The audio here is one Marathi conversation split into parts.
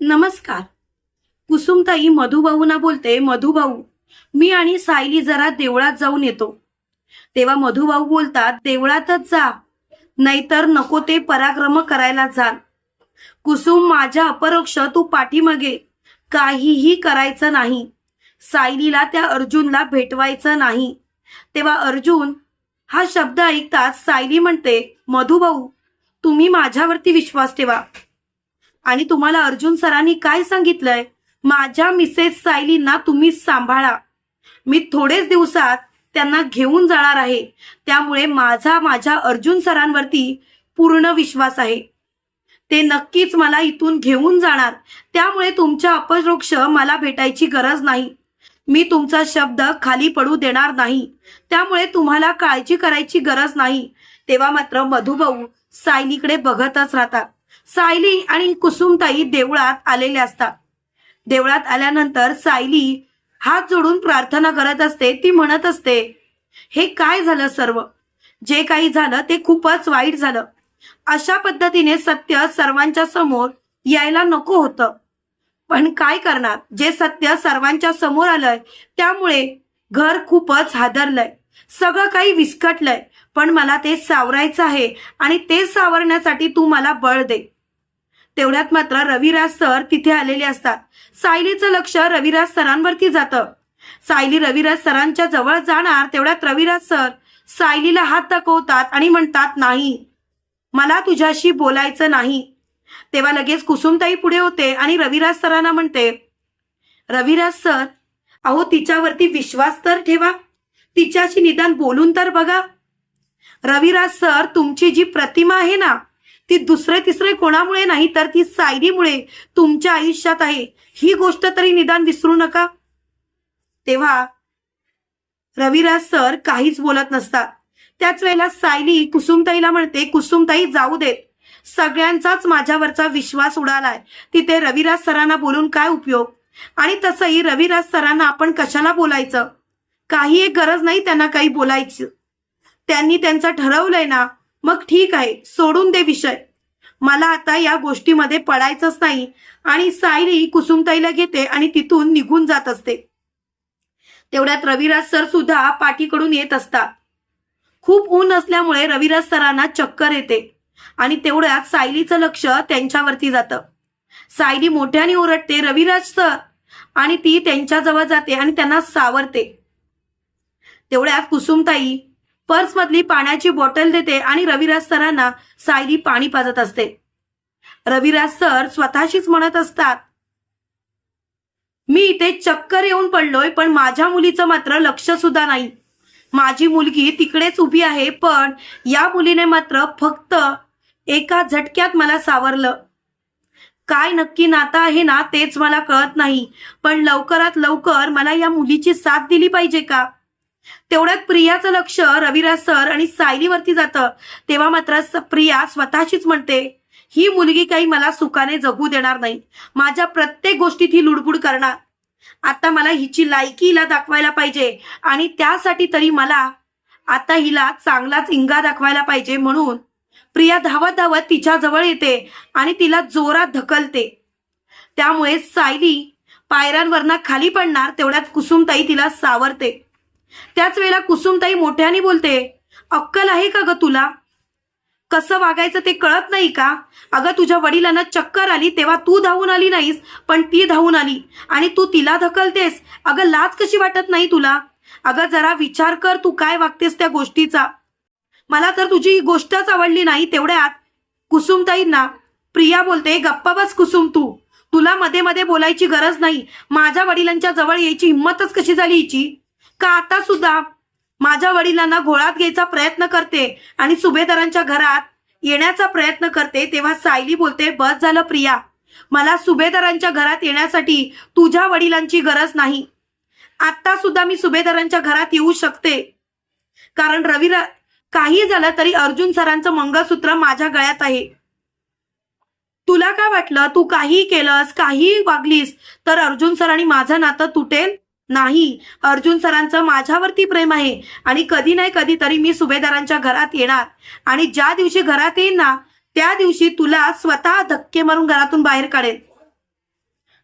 नमस्कार. कुसुमताई मधुभाऊना बोलते मधुभाऊ मी आणि सायली जरा देवळात जाऊन येतो. तेव्हा मधुभाऊ बोलतात देवळातच जा नाहीतर नको ते पराक्रम करायला जाल कुसुम माझ्या अपरोक्ष तू पाठीमागे. काहीही करायचं नाही. सायलीला त्या अर्जुनला भेटवायचं नाही. तेव्हा अर्जुन हा शब्द ऐकताच सायली म्हणते मधुभाऊ तुम्ही माझ्यावरती विश्वास ठेवा. आणि तुम्हाला अर्जुन सरांनी काय सांगितलंय? माझ्या मिसेस सायलींना तुम्ही सांभाळा. मी थोडेच दिवसात त्यांना घेऊन जाणार आहे. त्यामुळे माझा माझ्या अर्जुन सरांवरती पूर्ण विश्वास आहे. ते नक्कीच मला इथून घेऊन जाणार. त्यामुळे तुमच्या अपरोक्ष मला भेटायची गरज नाही. मी तुमचा शब्द खाली पडू देणार नाही. त्यामुळे तुम्हाला काळजी करायची गरज नाही. तेव्हा मात्र मधुभाऊ सायलीकडे बघतच राहतात. सायली आणि कुसुमताई देवळात आलेले असतात. देवळात आल्यानंतर सायली हात जोडून प्रार्थना करत असते. ती म्हणत असते हे काय झालं सर्व? जे काही झालं ते खूपच वाईट झालं. अशा पद्धतीने सत्य सर्वांच्या समोर यायला नको होतं. पण काय करणार? जे सत्य सर्वांच्या समोर आलंय त्यामुळे घर खूपच हादरलंय. सगळं काही विस्कटलंय. पण मला ते सावरायचं आहे आणि ते सावरण्यासाठी तू मला बळ दे. तेवढ्यात मात्र रविराज सर तिथे आलेले असतात. सायलीचं लक्ष रविराज सरांवरती जातं. सायली रविराज सरांच्या जवळ जाणार तेवढ्यात रविराज सर सायलीला हात दाखवतात आणि म्हणतात नाही मला तुझ्याशी बोलायचं नाही. तेव्हा लगेच कुसुमताई पुढे होते आणि रविराज सरांना म्हणते रविराज सर अहो तिच्यावरती विश्वास तर ठेवा. तिच्याशी निदान बोलून तर बघा. रविराज सर तुमची जी प्रतिमा आहे ना ती दुसरे तिसरे कोणामुळे नाही तर ती सायलीमुळे तुमच्या आयुष्यात आहे. ही गोष्ट तरी निदान विसरू नका. तेव्हा रविराज सर काहीच बोलत नसतात. त्याच वेळेला सायली कुसुमताईला म्हणते कुसुमताई जाऊ देत. सगळ्यांचाच माझ्यावरचा विश्वास उडालाय. तिथे रविराज सरांना बोलून काय उपयोग? आणि तसंही रविराज सरांना आपण कशाला बोलायचं? काही एक गरज नाही त्यांना काही बोलायची. त्यांनी त्यांचं ठरवलंय ना मग ठीक आहे सोडून दे विषय. मला आता या गोष्टीमध्ये पडायचंच नाही आणि सायली कुसुमताईला घेते आणि तिथून निघून जात असते. तेवढ्यात रविराज सर सुद्धा पाठीकडून येत असतात. खूप ऊन असल्यामुळे रविराज सरांना चक्कर येते आणि तेवढ्यात सायलीचं लक्ष त्यांच्यावरती जातं. सायली मोठ्याने ओरडते रविराज सर! आणि ती त्यांच्याजवळ जाते आणि त्यांना सावरते. तेवढ्यात कुसुमताई पर्समधली पाण्याची बॉटल देते आणि रविराज सरांना सायली पाणी पाजत असते. रविराज सर स्वतःशीच म्हणत असतात मी इथे चक्कर येऊन पडलोय पण माझ्या मुलीचं मात्र लक्ष सुद्धा नाही. माझी मुलगी तिकडेच उभी आहे पण या मुलीने मात्र फक्त एका झटक्यात मला सावरलं. काय नक्की नाता आहे ना तेच मला कळत नाही पण लवकरात लवकर मला या मुलीची साथ दिली पाहिजे का? तेवढ्यात प्रियाचं लक्ष रविराज सर आणि सायलीवरती जातं. तेव्हा मात्र स- प्रिया स्वतःशीच म्हणते ही मुलगी काही मला सुखाने जगू देणार नाही. माझ्या प्रत्येक गोष्टीत ही लुडबुड करणार. आता मला हिची लायकी हिला दाखवायला पाहिजे आणि त्यासाठी तरी मला आता हिला चांगलाच इंगा दाखवायला पाहिजे म्हणून प्रिया धावत धावत तिच्या जवळ येते आणि तिला जोरात धकलते त्यामुळे सायली पायऱ्यांवरनं खाली पडणार तेवढ्यात कुसुमताई तिला सावरते. त्याच वेळेला कुसुमताई मोठ्याने बोलते अक्कल आहे का ग तुला? कसं वागायचं ते कळत नाही का? अगं तुझ्या वडिलांना चक्कर आली तेव्हा तू धावून आली नाहीस पण ती धावून आली आणि तू तिला धकलतेस. अगं लाज कशी वाटत नाही तुला? अगं जरा विचार कर तू काय वागतेस त्या गोष्टीचा. मला तर तुझी ही गोष्टच आवडली नाही तेवढ्यात. कुसुमताईंना प्रिया बोलते गप्पा बस कुसुम तू. तुला मध्ये मध्ये बोलायची गरज नाही. माझ्या वडिलांच्या जवळ यायची हिंमतच कशी झाली हिची? का आता सुद्धा? माझ्या वडिलांना घोळात घ्यायचा प्रयत्न करते आणि सुभेदारांच्या घरात येण्याचा प्रयत्न करते तेव्हा सायली बोलते बस झालं प्रिया. मला सुभेदारांच्या घरात येण्यासाठी तुझ्या वडिलांची गरज नाही. आता सुद्धा मी सुभेदारांच्या घरात येऊ शकते. कारण रवी काही झालं तरी अर्जुन सरांचं मंगळसूत्र माझ्या गळ्यात आहे. तुला काय वाटलं? तू काही केलंस काही वागलीस तर अर्जुन सर आणि माझं नातं तुटेल? नाही अर्जुन सरांचं माझ्यावरती प्रेम आहे आणि कधी नाही कधी तरी मी सुभेदारांच्या घरात येणार. आणि ज्या दिवशी घरात येईन ना त्या दिवशी तुला स्वतः धक्के मारून घरातून बाहेर काढेल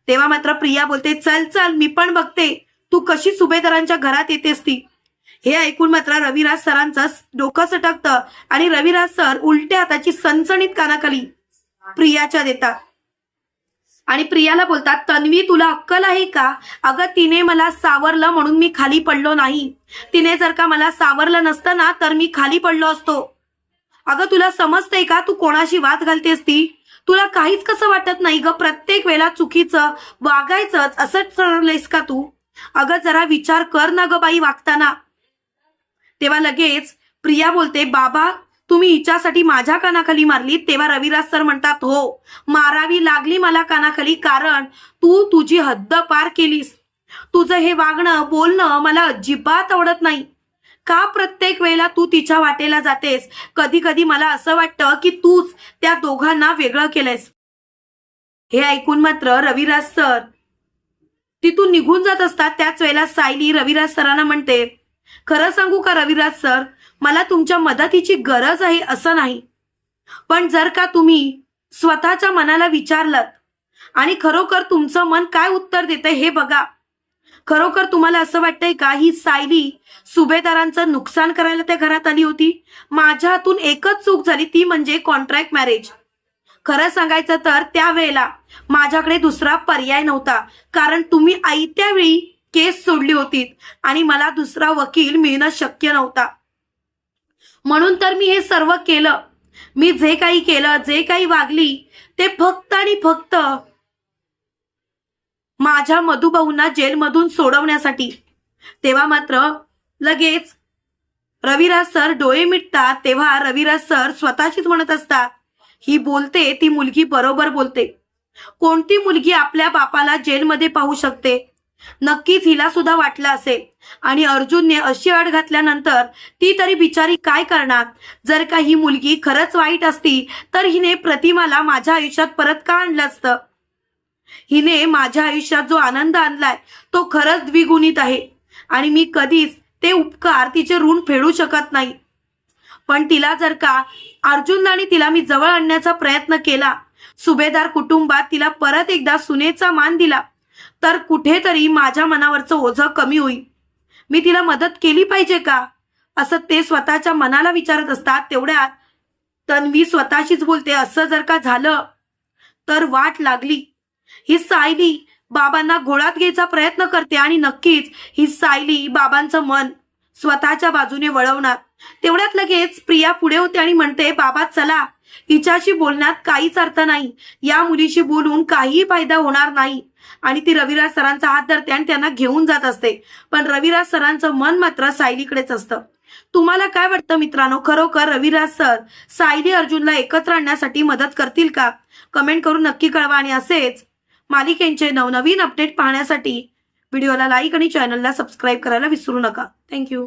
तेव्हा मात्र प्रिया बोलते चल चल मी पण बघते. तू कशी सुभेदारांच्या घरात येतेस ती? हे ऐकून मात्र रविराज सरांचं डोकं सटकतं आणि रविराज सर उलट्या हाताची सणसणीत कानाखाली प्रियाच्या देतात. आणि प्रियाला बोलतात तन्वी तुला अक्कल आहे का? अगं तिने मला सावरलं म्हणून मी खाली पडलो नाही. तिने जर का मला सावरलं नसतं ना तर मी खाली पडलो असतो. अगं तुला समजतंय का? तू कोणाशी वाद घालतेस ती? तुला काहीच कसं वाटत नाही ग? प्रत्येक वेळेला चुकीचं वागायचंच असंच ठरवलंयस का तू? अगं जरा विचार कर ना ग बाई वागताना. तेव्हा लगेच प्रिया बोलते बाबा तुम्ही हिच्यासाठी माझ्या कानाखाली मारली तेव्हा रविराज सर म्हणतात हो मारावी लागली मला कानाखाली कारण तू तुझी हद्द पार केलीस. तुझं हे वागणं बोलणं मला अजिबात आवडत नाही. का प्रत्येक वेळेला तू तिच्या वाटेला जातेस? कधी कधी मला असं वाटतं की तूच त्या दोघांना वेगळं केलंयस. हे ऐकून मात्र रविराज सर तिथून निघून जात असतात. त्याच वेळेला सायली रविराज सरांना म्हणते खरं सांगू का रविराज सर? मला तुमच्या मदतीची गरज आहे असं नाही. पण जर का तुम्ही स्वतःच्या मनाला विचारलं आणि खरोखर तुमचं मन काय उत्तर देते हे बघा. खरोखर तुम्हाला असं वाटतंय का ही सायली सुभेदारांचं नुकसान करायला त्या घरात आली होती? माझ्या हातून एकच चूक झाली ती म्हणजे कॉन्ट्रॅक्ट मॅरेज खरं सांगायचं तर त्यावेळेला माझ्याकडे दुसरा पर्याय नव्हता. कारण तुम्ही आयत्या वेळी केस सोडली होती आणि मला दुसरा वकील मिळणं शक्य नव्हता. म्हणून तर मी हे सर्व केलं. मी जे काही केलं जे काही वागली ते फक्त आणि फक्त माझ्या मधुभाऊंना जेलमधून सोडवण्यासाठी. तेव्हा मात्र लगेच रविराज सर डोळे मिटतात तेव्हा रविराज सर स्वतःशीच म्हणत असतात ही बोलते ती मुलगी बरोबर बोलते. कोणती मुलगी आपल्या बापाला जेलमध्ये पाहू शकते? नक्कीच हिला सुद्धा वाटलं असेल. आणि अर्जुनने अशी अड घातल्यानंतर ती तरी बिचारी काय करणार? जर का ही मुलगी खरंच वाईट असती तर हिने प्रतिमाला माझ्या आयुष्यात परत का आणलं असतं? हिने माझ्या आयुष्यात जो आनंद आणलाय तो खरंच द्विगुणित आहे. आणि मी कधीच ते उपकार तिचे ऋण फेडू शकत नाही. पण तिला जर का अर्जुनला आणि तिला मी जवळ आणण्याचा प्रयत्न केला सुभेदार कुटुंबात तिला परत एकदा सुनेचा मान दिला तर कुठेतरी माझ्या मनावरचं ओझं कमी होईल. मी तिला मदत केली पाहिजे का? असं ते स्वतःच्या मनाला विचारत असतात तेवढ्यात. तन्वी स्वतःशीच बोलते असं जर का झालं तर वाट लागली. ही सायली बाबांना घोळात घ्यायचा प्रयत्न करते आणि नक्कीच ही सायली बाबांचं मन स्वतःच्या बाजूने वळवणार. तेवढ्यात लगेच प्रिया पुढे होते आणि म्हणते बाबा चला. हिच्याशी बोलण्यात काहीच अर्थ नाही. या मुलीशी बोलून काहीही फायदा होणार नाही. आणि ती रविराज सरांचा हात धरते आणि त्यांना घेऊन जात असते. पण रविराज सरांचं मन मात्र सायलीकडेच असतं. तुम्हाला काय वाटतं मित्रांनो? खरोखर रविराज सर सायली अर्जुनला एकत्र आणण्यासाठी मदत करतील का? कमेंट करून नक्की कळवा आणि असेच मालिकेंचे नवनवीन अपडेट पाहण्यासाठी व्हिडिओला लाईक आणि चॅनलला सबस्क्राईब करायला विसरू नका. थँक्यू.